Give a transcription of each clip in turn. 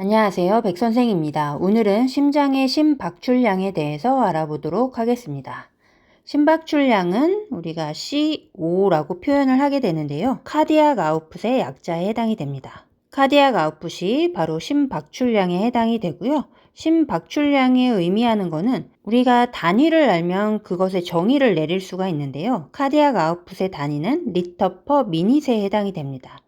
안녕하세요. 백선생입니다. 오늘은 심장의 심박출량에 대해서 알아보도록 하겠습니다. 심박출량은 우리가 C5라고 표현을 하게 되는데요. 카디악 아웃풋의 약자에 해당이 됩니다. 카디악 아웃풋이 바로 심박출량에 해당이 되고요. 심박출량에 의미하는 것은 우리가 단위를 알면 그것의 정의를 내릴 수가 있는데요. 카디악 아웃풋의 단위는 리터 퍼 미닛에 해당이 됩니다.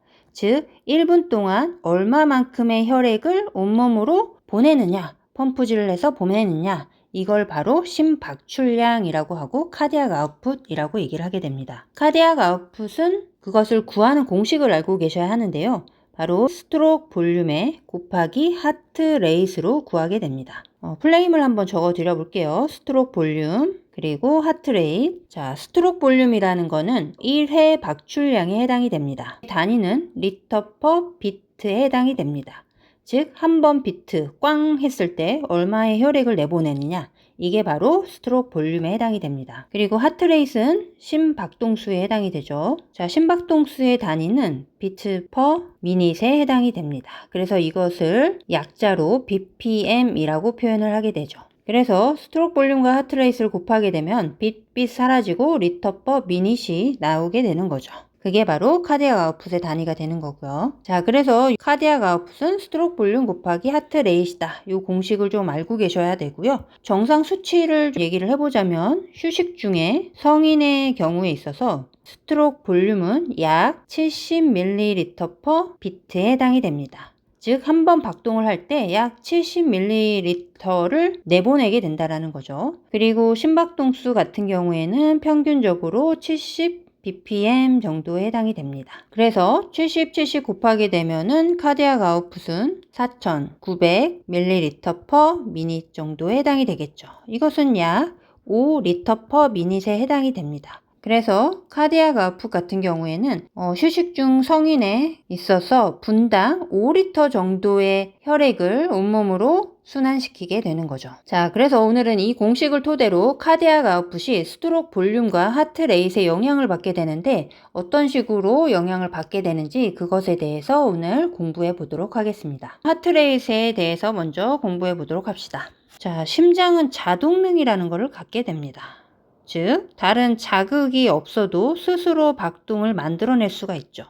즉 1분 동안 얼마만큼의 혈액을 온몸으로 보내느냐, 펌프질을 해서 보내느냐, 이걸 바로 심박출량이라고 하고 카디악 아웃풋이라고 얘기를 하게 됩니다. 카디악 아웃풋은 그것을 구하는 공식을 알고 계셔야 하는데요. 바로 스트록 볼륨에 곱하기 하트 레이스로 구하게 됩니다. 어, 플레임을 한번 적어 드려 볼게요. 스트록 볼륨 그리고 하트레이트. 자, 스트록 볼륨이라는 거는 1회 박출량에 해당이 됩니다. 단위는 리터 퍼 비트에 해당이 됩니다. 즉, 한 번 비트 꽝 했을 때 얼마의 혈액을 내보내느냐. 이게 바로 스트록 볼륨에 해당이 됩니다. 그리고 하트레이트는 심박동수에 해당이 되죠. 자, 심박동수의 단위는 비트 퍼 미닛에 해당이 됩니다. 그래서 이것을 약자로 BPM이라고 표현을 하게 되죠. 그래서 스트로크 볼륨과 하트레이스를 곱하게 되면 빛빛 사라지고 리터 퍼 미닛이 나오게 되는 거죠. 그게 바로 카디악 아웃풋의 단위가 되는 거고요. 자, 그래서 카디악 아웃풋은 스트로크 볼륨 곱하기 하트 레이시다. 이 공식을 좀 알고 계셔야 되고요. 정상 수치를 얘기를 해보자면 휴식 중에 성인의 경우에 있어서 스트로크 볼륨은 약 70ml 퍼 비트에 해당이 됩니다. 즉, 한 번 박동을 할 때 약 70ml를 내보내게 된다라는 거죠. 그리고 심박동수 같은 경우에는 평균적으로 70 BPM 정도에 해당이 됩니다. 그래서 70, 70 곱하게 되면은 카디악 아웃풋은 4,900ml per 미닛 정도에 해당이 되겠죠. 이것은 약 5리터 per 미닛에 해당이 됩니다. 그래서 카디악 아웃풋 같은 경우에는 어, 휴식 중 성인에 있어서 분당 5리터 정도의 혈액을 온몸으로 순환시키게 되는 거죠. 자, 그래서 오늘은 이 공식을 토대로 카디악 아웃풋이 스트록 볼륨과 하트 레이트에 영향을 받게 되는데 어떤 식으로 영향을 받게 되는지 그것에 대해서 오늘 공부해 보도록 하겠습니다. 하트 레이트에 대해서 먼저 공부해 보도록 합시다. 자, 심장은 자동능이라는 것을 갖게 됩니다. 즉, 다른 자극이 없어도 스스로 박동을 만들어낼 수가 있죠.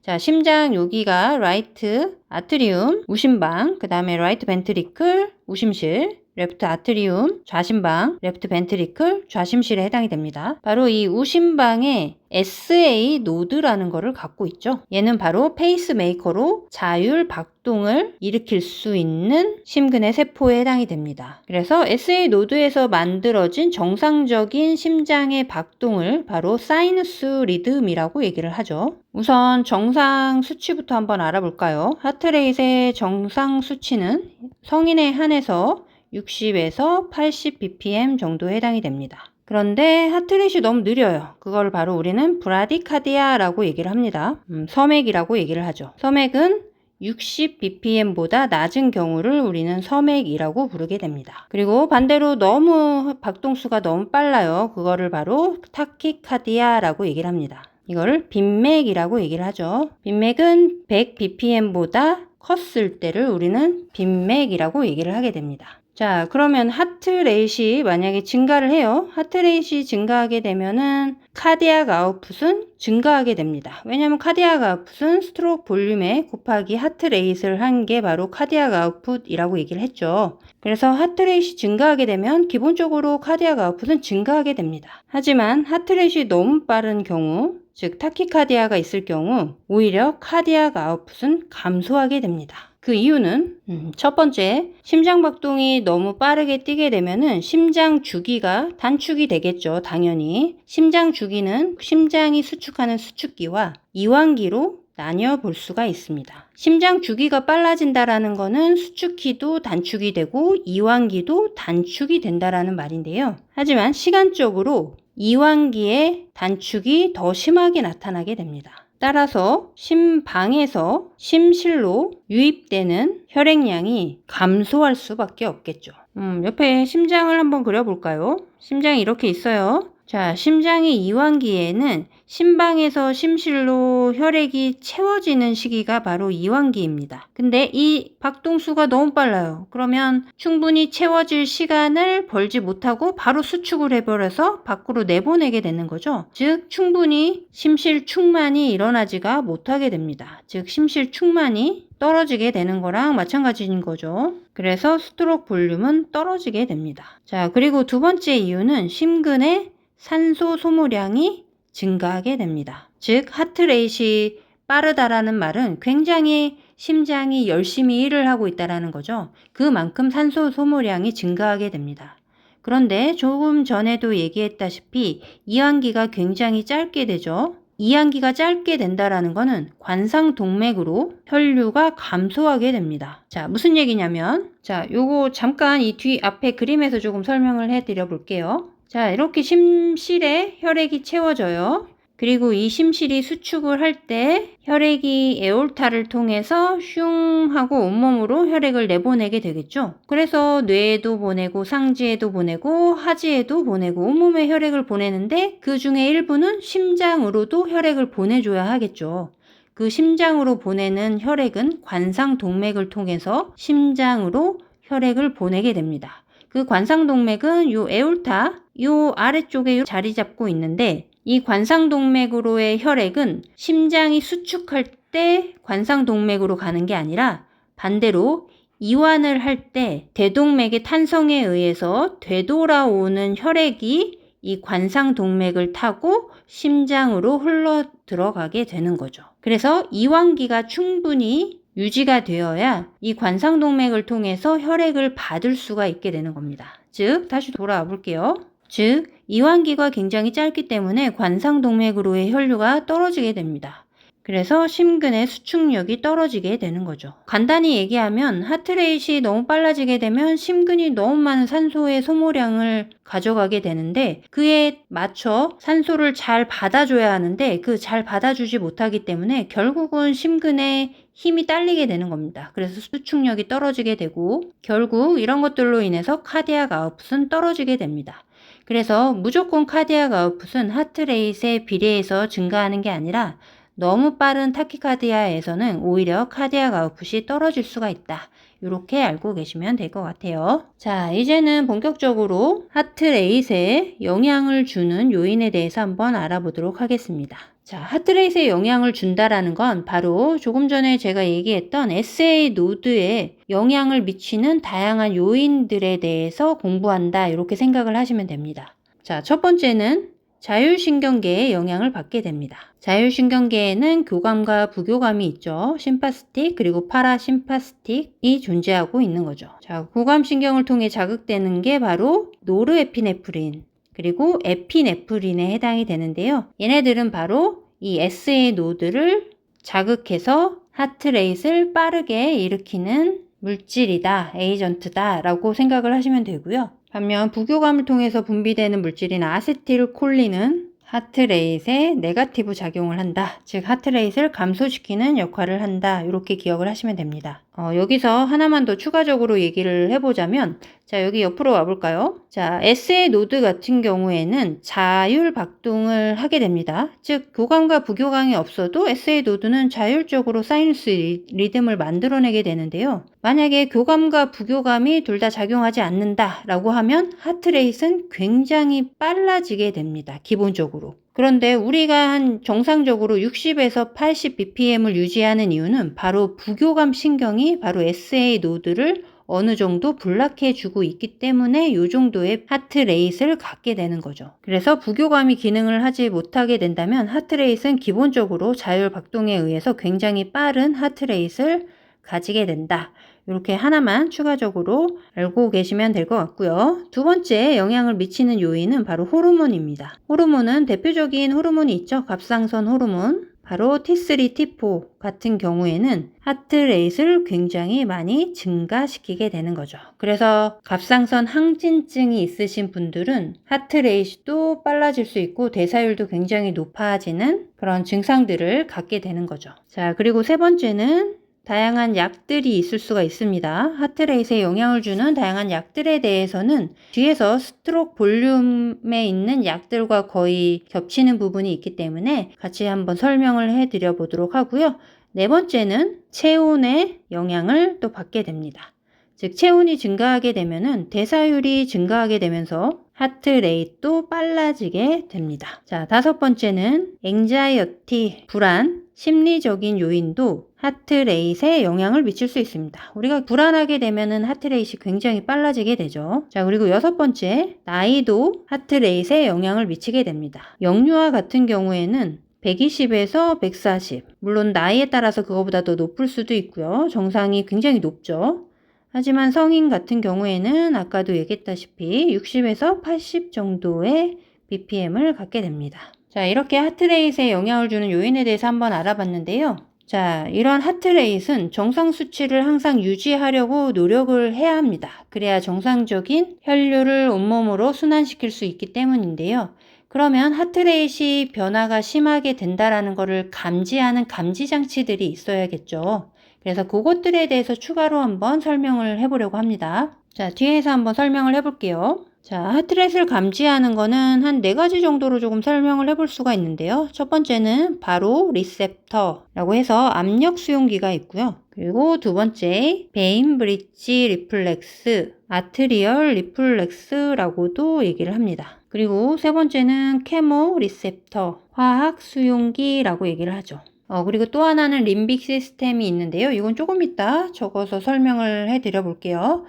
자, 심장 여기가 라이트 아트리움, 우심방, 그 다음에 라이트 벤트리클, 우심실, 레프트 아트리움, 좌심방, 레프트 벤트리클, 좌심실에 해당이 됩니다. 바로 이 우심방에 SA 노드라는 것을 갖고 있죠. 얘는 바로 페이스메이커로 자율 박동을 일으킬 수 있는 심근의 세포에 해당이 됩니다. 그래서 SA 노드에서 만들어진 정상적인 심장의 박동을 바로 사이너스 리듬이라고 얘기를 하죠. 우선 정상 수치부터 한번 알아볼까요? 하트레이트의 정상 수치는 성인에 한해서 60에서 80 bpm 정도에 해당이 됩니다. 그런데 하트렛이 너무 느려요. 그걸 바로 우리는 브라디카디아라고 얘기를 합니다. 음, 서맥이라고 얘기를 하죠. 서맥은 60 bpm보다 낮은 경우를 우리는 서맥이라고 부르게 됩니다. 그리고 반대로 너무 박동수가 너무 빨라요. 그거를 바로 타키카디아라고 얘기를 합니다. 이거를 빈맥이라고 얘기를 하죠. 빈맥은 100 bpm보다 컸을 때를 우리는 빈맥이라고 얘기를 하게 됩니다. 자, 그러면 하트레이시 만약에 증가를 해요. 하트레이시 증가하게 되면은 카디악 아웃풋은 증가하게 됩니다. 왜냐하면 카디악 아웃풋은 스트로크 볼륨에 곱하기 하트레이트를 한 게 바로 카디악 아웃풋이라고 얘기를 했죠. 그래서 하트레이시 증가하게 되면 기본적으로 카디악 아웃풋은 증가하게 됩니다. 하지만 하트레이시 너무 빠른 경우 즉 타키카디아가 있을 경우 오히려 카디악 아웃풋은 감소하게 됩니다. 그 이유는 음, 첫 번째 심장 박동이 너무 빠르게 뛰게 되면은 심장 주기가 단축이 되겠죠 당연히 심장 주기는 심장이 수축하는 수축기와 이완기로 나뉘어 볼 수가 있습니다. 심장 주기가 빨라진다라는 것은 수축기도 단축이 되고 이완기도 단축이 된다라는 말인데요. 하지만 시간적으로 이완기의 단축이 더 심하게 나타나게 됩니다. 따라서 심방에서 심실로 유입되는 혈액량이 감소할 수밖에 없겠죠. 음, 옆에 심장을 한번 그려볼까요? 심장이 이렇게 있어요. 자, 심장이 이완기에는 심방에서 심실로 혈액이 채워지는 시기가 바로 이완기입니다. 근데 이 박동수가 너무 빨라요. 그러면 충분히 채워질 시간을 벌지 못하고 바로 수축을 해버려서 밖으로 내보내게 되는 거죠. 즉, 충분히 심실 충만이 일어나지가 못하게 됩니다. 즉, 심실 충만이 떨어지게 되는 거랑 마찬가지인 거죠. 그래서 스트록 볼륨은 떨어지게 됩니다. 자, 그리고 두 번째 이유는 심근의 산소 소모량이 증가하게 됩니다. 즉, 하트레이시 빠르다라는 말은 굉장히 심장이 열심히 일을 하고 있다라는 거죠. 그만큼 산소 소모량이 증가하게 됩니다. 그런데 조금 전에도 얘기했다시피 이완기가 굉장히 짧게 되죠. 이완기가 짧게 된다라는 것은 관상 동맥으로 혈류가 감소하게 됩니다. 자, 무슨 얘기냐면 자, 요거 잠깐 이 뒤 앞에 그림에서 조금 설명을 해 드려 볼게요. 자, 이렇게 심실에 혈액이 채워져요. 그리고 이 심실이 수축을 할 때 혈액이 에올타를 통해서 슝 하고 온몸으로 혈액을 내보내게 되겠죠. 그래서 뇌에도 보내고 상지에도 보내고 하지에도 보내고 온몸에 혈액을 보내는데 그 중에 일부는 심장으로도 혈액을 보내줘야 하겠죠. 그 심장으로 보내는 혈액은 관상 동맥을 통해서 심장으로 혈액을 보내게 됩니다. 그 관상동맥은 요 에올타, 요 아래쪽에 자리 잡고 있는데 이 관상동맥으로의 혈액은 심장이 수축할 때 관상동맥으로 가는 게 아니라 반대로 이완을 할 때 대동맥의 탄성에 의해서 되돌아오는 혈액이 이 관상동맥을 타고 심장으로 흘러 들어가게 되는 거죠. 그래서 이완기가 충분히 유지가 되어야 이 관상동맥을 통해서 혈액을 받을 수가 있게 되는 겁니다. 즉, 다시 돌아와 볼게요. 즉, 이완기가 굉장히 짧기 때문에 관상동맥으로의 혈류가 떨어지게 됩니다. 그래서 심근의 수축력이 떨어지게 되는 거죠. 간단히 얘기하면 하트레이트이 너무 빨라지게 되면 심근이 너무 많은 산소의 소모량을 가져가게 되는데 그에 맞춰 산소를 잘 받아줘야 하는데 그 잘 받아주지 못하기 때문에 결국은 심근에 힘이 딸리게 되는 겁니다. 그래서 수축력이 떨어지게 되고 결국 이런 것들로 인해서 카디악 아웃풋은 떨어지게 됩니다. 그래서 무조건 카디악 아웃풋은 하트레이트에 비례해서 증가하는 게 아니라 너무 빠른 타키카디아에서는 오히려 카디악 아웃풋이 떨어질 수가 있다. 이렇게 알고 계시면 될 것 같아요. 자, 이제는 본격적으로 하트레이트에 영향을 주는 요인에 대해서 한번 알아보도록 하겠습니다. 자, 하트레이트에 영향을 준다라는 건 바로 조금 전에 제가 얘기했던 SA 노드에 영향을 미치는 다양한 요인들에 대해서 공부한다. 이렇게 생각을 하시면 됩니다. 자, 첫 번째는 자율신경계에 영향을 받게 됩니다. 자율신경계에는 교감과 부교감이 있죠. 심파스틱 그리고 파라심파스틱이 존재하고 있는 거죠. 자, 교감신경을 통해 자극되는 게 바로 노르에피네프린 그리고 에피네프린에 해당이 되는데요. 얘네들은 바로 이 SA 노드를 자극해서 하트레이트를 빠르게 일으키는 물질이다, 에이전트다 라고 생각을 하시면 되고요. 반면 부교감을 통해서 분비되는 물질인 아세틸콜린은 하트레이트에 네가티브 작용을 한다. 즉 하트레이트를 감소시키는 역할을 한다. 이렇게 기억을 하시면 됩니다. 어, 여기서 하나만 더 추가적으로 얘기를 해보자면 자 여기 옆으로 와볼까요? 자 SA 노드 같은 경우에는 자율 박동을 하게 됩니다. 즉 교감과 부교감이 없어도 SA 노드는 자율적으로 사이누스 리듬을 만들어내게 되는데요. 만약에 교감과 부교감이 둘 다 작용하지 않는다라고 하면 하트레이트는 굉장히 빨라지게 됩니다. 기본적으로. 그런데 우리가 한 정상적으로 60에서 80 bpm을 유지하는 이유는 바로 부교감 신경이 바로 SA 노드를 어느 정도 불락해 주고 있기 때문에 이 정도의 하트 레이트를 갖게 되는 거죠. 그래서 부교감이 기능을 하지 못하게 된다면 하트 레이트는 기본적으로 자율 박동에 의해서 굉장히 빠른 하트 레이트를 가지게 된다. 이렇게 하나만 추가적으로 알고 계시면 될 것 같고요. 두 번째 영향을 미치는 요인은 바로 호르몬입니다. 호르몬은 대표적인 호르몬이 있죠. 갑상선 호르몬. 바로 T3, T4 같은 경우에는 하트레이트를 굉장히 많이 증가시키게 되는 거죠. 그래서 갑상선 항진증이 있으신 분들은 하트레이트도 빨라질 수 있고 대사율도 굉장히 높아지는 그런 증상들을 갖게 되는 거죠. 자, 그리고 세 번째는 다양한 약들이 있을 수가 있습니다. 하트레이트에 영향을 주는 다양한 약들에 대해서는 뒤에서 스트록 볼륨에 있는 약들과 거의 겹치는 부분이 있기 때문에 같이 한번 설명을 해드려 보도록 하고요. 네 번째는 체온의 영향을 또 받게 됩니다. 즉 체온이 증가하게 되면은 대사율이 증가하게 되면서 하트 레이트도 빨라지게 됩니다. 자, 다섯 번째는 앵자이어티, 불안, 심리적인 요인도 하트 레이트에 영향을 미칠 수 있습니다. 우리가 불안하게 되면은 하트 레이트이 굉장히 빨라지게 되죠. 자, 그리고 여섯 번째, 나이도 하트 레이트에 영향을 미치게 됩니다. 영유아 같은 경우에는 120에서 140. 물론 나이에 따라서 그거보다 더 높을 수도 있고요. 정상이 굉장히 높죠. 하지만 성인 같은 경우에는 아까도 얘기했다시피 60에서 80 정도의 BPM을 갖게 됩니다. 자, 이렇게 하트레이트에 영향을 주는 요인에 대해서 한번 알아봤는데요. 자, 이런 하트레이트는 정상 수치를 항상 유지하려고 노력을 해야 합니다. 그래야 정상적인 혈류를 온몸으로 순환시킬 수 있기 때문인데요. 그러면 하트레이트이 변화가 심하게 된다라는 것을 감지하는 감지 장치들이 있어야겠죠. 그래서 그것들에 대해서 추가로 한번 설명을 해보려고 합니다. 자, 뒤에서 한번 설명을 해볼게요. 자, 하트렛을 감지하는 거는 한 네 가지 정도로 조금 설명을 해볼 수가 있는데요. 첫 번째는 바로 리셉터라고 해서 압력 수용기가 있고요. 그리고 두 번째 베인 브릿지 리플렉스, 아트리얼 리플렉스라고도 얘기를 합니다. 그리고 세 번째는 케모 리셉터, 화학 수용기라고 얘기를 하죠. 어, 그리고 또 하나는 림빅 시스템이 있는데요. 이건 조금 이따 적어서 설명을 해 드려 볼게요.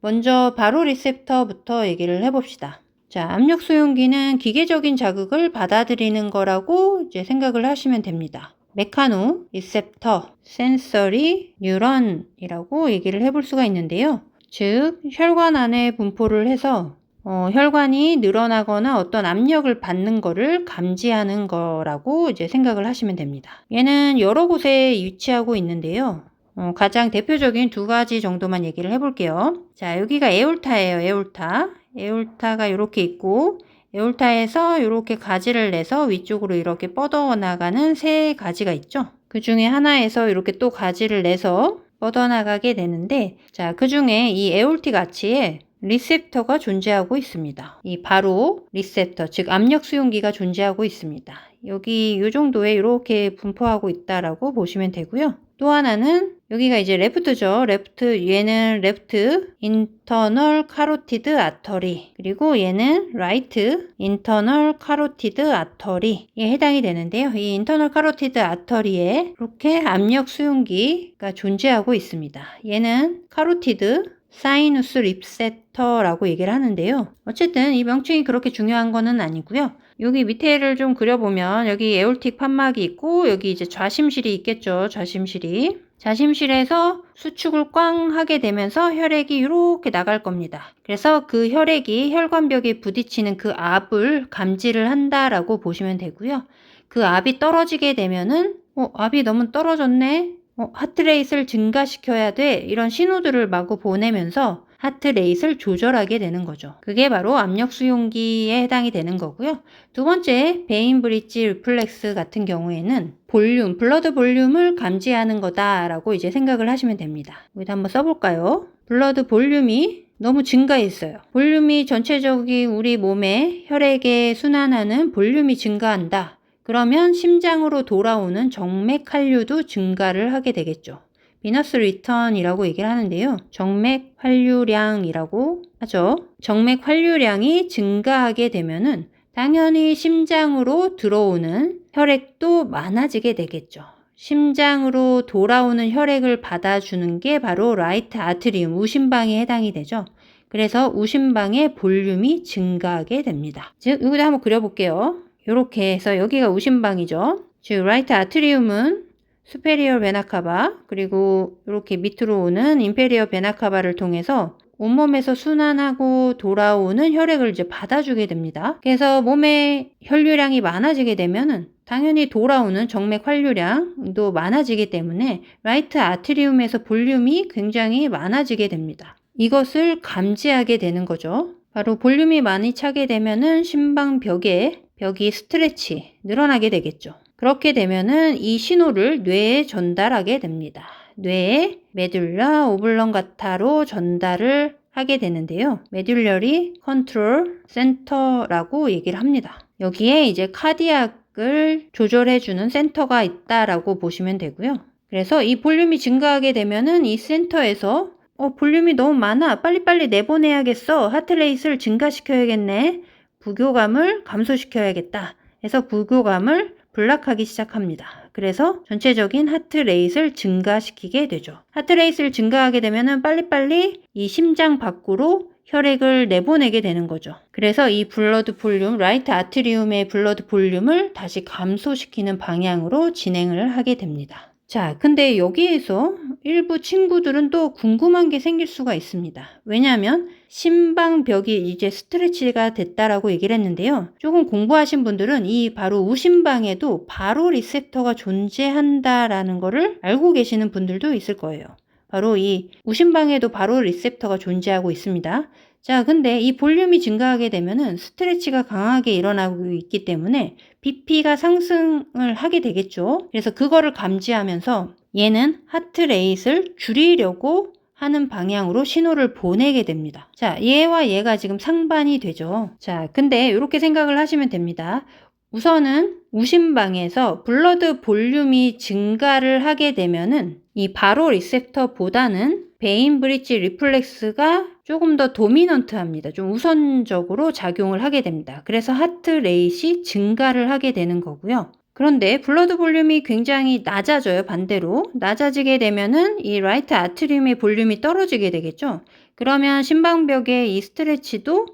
먼저 바로 리셉터부터 얘기를 해봅시다. 자, 압력 수용기는 기계적인 자극을 받아들이는 거라고 이제 생각을 하시면 됩니다. 메카노, 리셉터, 센서리, 뉴런이라고 얘기를 해볼 수가 있는데요. 즉, 혈관 안에 분포를 해서 어, 혈관이 늘어나거나 어떤 압력을 받는 거를 감지하는 거라고 이제 생각을 하시면 됩니다. 얘는 여러 곳에 위치하고 있는데요. 어, 가장 대표적인 두 가지 정도만 얘기를 해볼게요. 자, 여기가 에올타예요. 에올타. 에올타가 이렇게 있고 에올타에서 이렇게 가지를 내서 위쪽으로 이렇게 뻗어 나가는 세 가지가 있죠. 그 중에 하나에서 이렇게 또 가지를 내서 뻗어 나가게 되는데 자, 그 중에 이 에올티 가치에 리셉터가 존재하고 있습니다. 이 바로 리셉터, 즉 압력 수용기가 존재하고 있습니다. 여기 이 정도에 이렇게 분포하고 있다라고 보시면 되고요. 또 하나는 여기가 이제 레프트죠. 레프트 얘는 레프트 인터널 카로티드 아터리 그리고 얘는 라이트 인터널 카로티드 아터리에 해당이 되는데요. 이 인터널 카로티드 아터리에 이렇게 압력 수용기가 존재하고 있습니다. 얘는 카로티드 사이누스 립세터라고 얘기를 하는데요. 어쨌든 이 명칭이 그렇게 중요한 거는 아니고요. 여기 밑에를 좀 그려보면 여기 에올틱 판막이 있고 여기 이제 좌심실이 있겠죠. 좌심실이. 좌심실에서 수축을 꽝 하게 되면서 혈액이 이렇게 나갈 겁니다. 그래서 그 혈액이 혈관벽에 부딪히는 그 압을 감지를 한다라고 보시면 되고요. 그 압이 떨어지게 되면은 어, 압이 너무 떨어졌네. 어, 하트레이트를 증가시켜야 돼. 이런 신호들을 마구 보내면서 하트 레이트를 조절하게 되는 거죠. 그게 바로 압력 수용기에 해당이 되는 거고요. 두 번째, 베인 브릿지 리플렉스 같은 경우에는 볼륨, 블러드 볼륨을 감지하는 거다라고 이제 생각을 하시면 됩니다. 여기다 한번 써볼까요? 블러드 볼륨이 너무 증가했어요. 볼륨이 전체적인 우리 몸에 혈액에 순환하는 볼륨이 증가한다. 그러면 심장으로 돌아오는 정맥 한류도 증가를 하게 되겠죠. 비너스 리턴이라고 얘기를 하는데요. 정맥 활류량이라고 하죠. 정맥 활류량이 증가하게 되면은 당연히 심장으로 들어오는 혈액도 많아지게 되겠죠. 심장으로 돌아오는 혈액을 받아주는 게 바로 라이트 아트리움, 우심방에 해당이 되죠. 그래서 우심방의 볼륨이 증가하게 됩니다. 즉, 여기다 한번 그려볼게요. 이렇게 해서 여기가 우심방이죠. 즉, 라이트 아트리움은 수페리어 베나카바 그리고 이렇게 밑으로 오는 인페리어 베나카바를 통해서 온몸에서 순환하고 돌아오는 혈액을 이제 받아주게 됩니다. 그래서 몸에 혈류량이 많아지게 되면은 당연히 돌아오는 정맥 활류량도 많아지기 때문에 라이트 아트리움에서 볼륨이 굉장히 많아지게 됩니다. 이것을 감지하게 되는 거죠. 바로 볼륨이 많이 차게 되면은 심방벽에 벽이 스트레치 늘어나게 되겠죠. 그렇게 되면은 이 신호를 뇌에 전달하게 됩니다. 뇌에 메듈라 오블렁가타로 전달을 하게 되는데요. 메듈러리 컨트롤 센터라고 얘기를 합니다. 여기에 이제 카디악을 조절해주는 센터가 있다라고 보시면 되고요. 그래서 이 볼륨이 증가하게 되면은 이 센터에서 어, 볼륨이 너무 많아. 빨리빨리 내보내야겠어. 하트레이트를 증가시켜야겠네. 부교감을 감소시켜야겠다. 해서 부교감을 블락하기 시작합니다. 그래서 전체적인 하트 레이트를 증가시키게 되죠. 하트 레이트를 증가하게 되면은 빨리빨리 이 심장 밖으로 혈액을 내보내게 되는 거죠. 그래서 이 블러드 볼륨, 라이트 아트리움의 블러드 볼륨을 다시 감소시키는 방향으로 진행을 하게 됩니다. 자, 근데 여기에서 일부 친구들은 또 궁금한 게 생길 수가 있습니다. 왜냐하면 심방벽이 이제 스트레치가 됐다라고 얘기를 했는데요. 조금 공부하신 분들은 이 바로 우심방에도 바로 리셉터가 존재한다라는 거를 알고 계시는 분들도 있을 거예요. 바로 이 우심방에도 바로 리셉터가 존재하고 있습니다. 자, 근데 이 볼륨이 증가하게 되면은 스트레치가 강하게 일어나고 있기 때문에 BP가 상승을 하게 되겠죠. 그래서 그거를 감지하면서 얘는 하트레이트를 줄이려고 하는 방향으로 신호를 보내게 됩니다. 자, 얘와 얘가 지금 상반이 되죠. 자, 근데 이렇게 생각을 하시면 됩니다. 우선은 우심방에서 블러드 볼륨이 증가를 하게 되면은 이 바로 리셉터보다는 베인 브릿지 리플렉스가 조금 더 도미넌트 합니다. 좀 우선적으로 작용을 하게 됩니다. 그래서 하트 레이시 증가를 하게 되는 거고요. 그런데 블러드 볼륨이 굉장히 낮아져요. 반대로 낮아지게 되면은 이 라이트 아트리움의 볼륨이 떨어지게 되겠죠. 그러면 심방벽의 이 스트레치도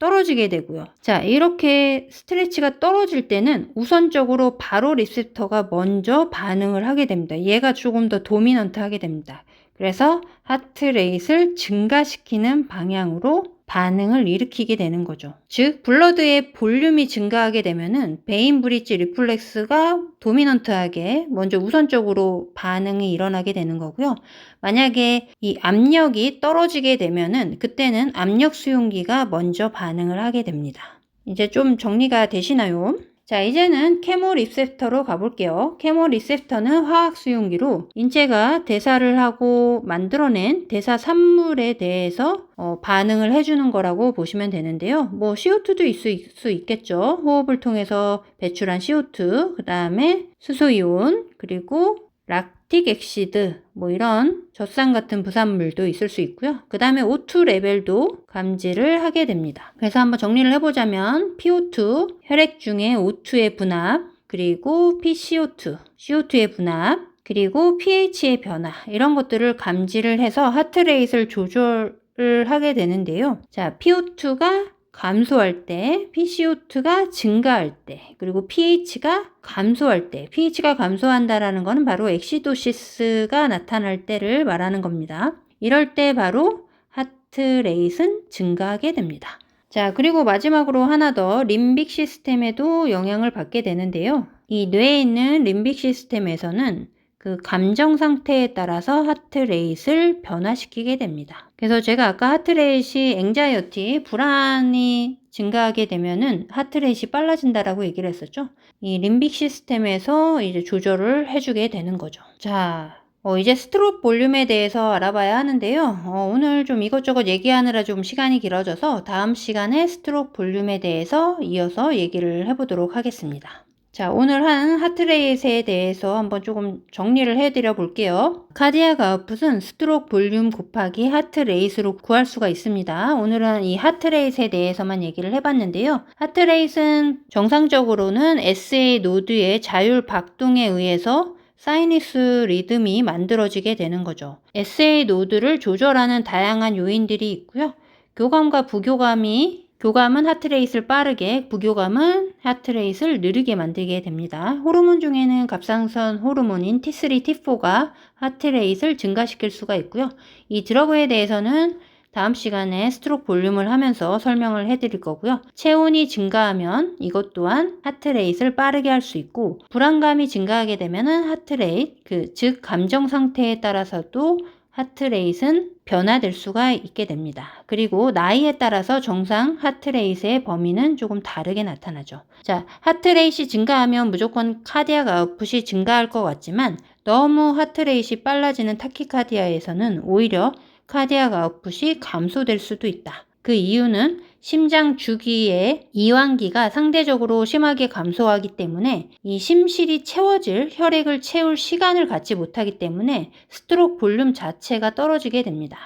떨어지게 되고요. 자, 이렇게 스트레치가 떨어질 때는 우선적으로 바로 리셉터가 먼저 반응을 하게 됩니다. 얘가 조금 더 도미넌트 하게 됩니다. 그래서 하트레이트를 증가시키는 방향으로 반응을 일으키게 되는 거죠. 즉, 블러드의 볼륨이 증가하게 되면은 베인 브릿지 리플렉스가 도미넌트하게 먼저 우선적으로 반응이 일어나게 되는 거고요. 만약에 이 압력이 떨어지게 되면은 그때는 압력 수용기가 먼저 반응을 하게 됩니다. 이제 좀 정리가 되시나요? 자, 이제는 케모 리셉터로 가볼게요. 케모 리셉터는 화학 수용기로 인체가 대사를 하고 만들어낸 대사 산물에 대해서 어, 반응을 해주는 거라고 보시면 되는데요. 뭐 CO2도 있을 수 있겠죠. 호흡을 통해서 배출한 CO2, 그 다음에 수소이온, 그리고 락 틱 엑시드 뭐 이런 젖산 같은 부산물도 있을 수 있고요. 그 다음에 O2 레벨도 감지를 하게 됩니다. 그래서 한번 정리를 해보자면 PO2 혈액 중에 O2의 분압 그리고 PCO2 CO2의 분압 그리고 pH의 변화 이런 것들을 감지를 해서 하트레이트를 조절을 하게 되는데요. 자, PO2가 감소할 때, PCO2가 증가할 때, 그리고 pH가 감소할 때, pH가 감소한다라는 것은 바로 엑시도시스가 나타날 때를 말하는 겁니다. 이럴 때 바로 하트 레이트는 증가하게 됩니다. 자, 그리고 마지막으로 하나 더 림빅 시스템에도 영향을 받게 되는데요. 이 뇌에 있는 림빅 시스템에서는 그 감정 상태에 따라서 하트레이트를 변화시키게 됩니다. 그래서 제가 아까 하트레이트이 앵자이어티, 불안이 증가하게 되면은 하트레이트이 빨라진다라고 얘기를 했었죠. 이 림빅 시스템에서 이제 조절을 해주게 되는 거죠. 자, 어, 이제 스트롭 볼륨에 대해서 알아봐야 하는데요. 어, 오늘 좀 이것저것 얘기하느라 좀 시간이 길어져서 다음 시간에 스트롭 볼륨에 대해서 이어서 얘기를 해보도록 하겠습니다. 자, 오늘 한 하트레이트에 대해서 한번 조금 정리를 해드려 볼게요. 카디악 아웃풋은 스트록 볼륨 곱하기 하트레이트로 구할 수가 있습니다. 오늘은 이 하트레이트에 대해서만 얘기를 해봤는데요. 하트레이트는 정상적으로는 SA 노드의 자율 박동에 의해서 사이니스 리듬이 만들어지게 되는 거죠. SA 노드를 조절하는 다양한 요인들이 있고요. 교감과 부교감이 교감은 하트레이트를 빠르게, 부교감은 하트레이트를 느리게 만들게 됩니다. 호르몬 중에는 갑상선 호르몬인 T3, T4가 하트레이트를 증가시킬 수가 있고요. 이 드러그에 대해서는 다음 시간에 스트록 볼륨을 하면서 설명을 해드릴 거고요. 체온이 증가하면 이것 또한 하트레이트를 빠르게 할 수 있고 불안감이 증가하게 되면은 하트레이트, 그, 즉 감정 상태에 따라서도 하트레이트는 변화될 수가 있게 됩니다. 그리고 나이에 따라서 정상 하트레이트의 범위는 조금 다르게 나타나죠. 자, 하트레이트이 증가하면 무조건 카디악 아웃풋이 증가할 것 같지만 너무 하트레이트이 빨라지는 타키카디아에서는 오히려 카디악 아웃풋이 감소될 수도 있다. 그 이유는 심장 주기의 이완기가 상대적으로 심하게 감소하기 때문에 이 심실이 채워질 혈액을 채울 시간을 갖지 못하기 때문에 스트록 볼륨 자체가 떨어지게 됩니다.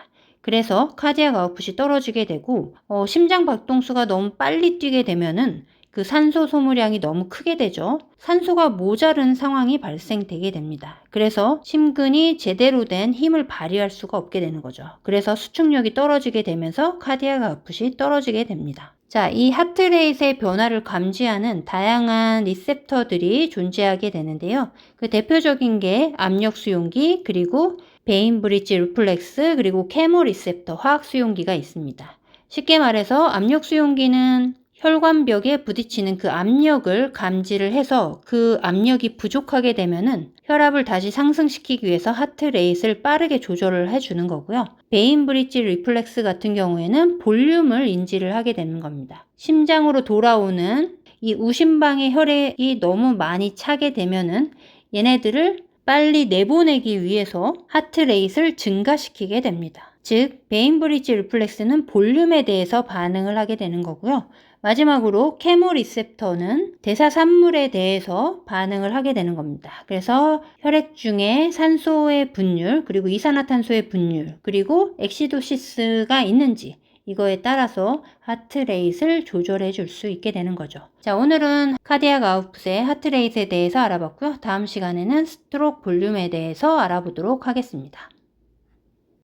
그래서 카디악 아웃풋이 떨어지게 되고 어, 심장 박동수가 너무 빨리 뛰게 되면은 그 산소 소모량이 너무 크게 되죠. 산소가 모자른 상황이 발생되게 됩니다. 그래서 심근이 제대로 된 힘을 발휘할 수가 없게 되는 거죠. 그래서 수축력이 떨어지게 되면서 카디악 아웃풋이 떨어지게 됩니다. 자, 이 하트레이트의 변화를 감지하는 다양한 리셉터들이 존재하게 되는데요. 그 대표적인 게 압력 수용기, 그리고 베인 브릿지 리플렉스, 그리고 케모 리셉터 화학 수용기가 있습니다. 쉽게 말해서 압력 수용기는 혈관벽에 부딪히는 그 압력을 감지를 해서 그 압력이 부족하게 되면은 혈압을 다시 상승시키기 위해서 하트 레이트를 빠르게 조절을 해주는 거고요. 베인 브릿지 리플렉스 같은 경우에는 볼륨을 인지를 하게 되는 겁니다. 심장으로 돌아오는 이 우심방의 혈액이 너무 많이 차게 되면은 얘네들을 빨리 내보내기 위해서 하트 레이트를 증가시키게 됩니다. 즉, 베인 브릿지 리플렉스는 볼륨에 대해서 반응을 하게 되는 거고요. 마지막으로 케모 리셉터는 대사산물에 대해서 반응을 하게 되는 겁니다. 그래서 혈액 중에 산소의 분율, 그리고 이산화탄소의 분율, 그리고 엑시도시스가 있는지 이거에 따라서 하트레이트를 조절해 줄 수 있게 되는 거죠. 자, 오늘은 카디악 아웃풋의 하트레이트에 대해서 알아봤고요. 다음 시간에는 스트록 볼륨에 대해서 알아보도록 하겠습니다.